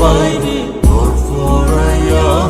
by the for a young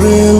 করে